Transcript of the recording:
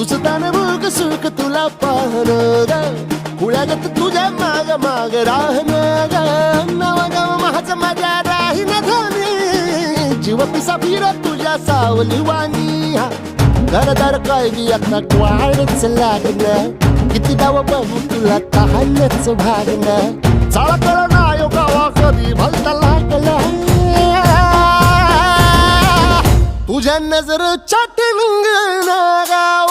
दुसतान भूक सुख तुला पाहन ग? कुळ्यागत तुझ्या माग माग राहन ग? नवा गाव माझं माझ्या राहीन धनी जीव पिसा फिर तुझ्या सावली वाणी हा दर काय आता वाढच लागणं. किती दाव बघू तुला तहानच भागण. चाळा कळ नायो गावा कधी भलता लागला तुझ्या नजर चाटिंग गावन वाटला